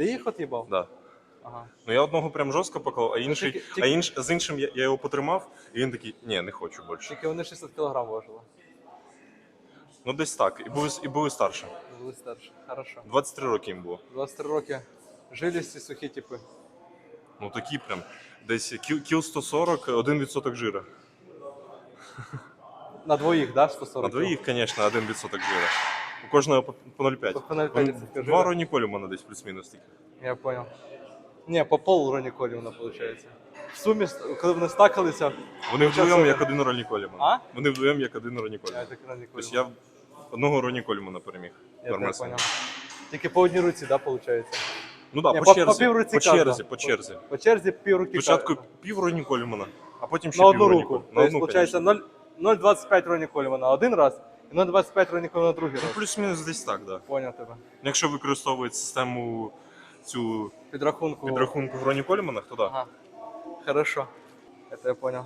Ти їх от'їбав? Да. Ага. Ну я одного прям жорстко поклав, а інший, тільки- а інш, з іншим я, я його потримав, і він такий, ні, не хочу більше. Тільки вони 60 кг важили. Ну десь так. І були, і були старше. Були старші. Хорошо. 23 роки їм було. 23 роки. Жилісті сухі типи. Ну такі прям. Десь кіл, кіл 140, 1% жира. На двоїх, да, 140? На двоїх, звісно, 1% жира. У кожного по, по 0,5. По 0,5 Вон відсотка Два. Роні Колюмана десь плюс-мінус тільки. Я понял. Не, по пол Роні Колівна, виходить. В сумі, коли вони стакалися, Вони вдвоєм як один Роні Колюман. А? Вони вдвоєм як один Роні я так Роні Тобто я одного Роні Колюмана переміг. Я так понял. Тільки по одній руці, да, виходить? Ну так, да, по- по, по черзі. півруці по черзі, по черзі. По черзі пів руки. Спочатку пів Роні Колюмана, а потім ще на пів одну руку. Тобто, виходить, 0,25 Роні Колівана один раз, і 0,25 Роні на другий Ну, раз. плюс-мінус десь так, да. Понял тебе. Якщо використовують систему цю Підрахунку. підрахунку в Роні Кольманах, то так. Да. Ага. Хорошо. Это я понял.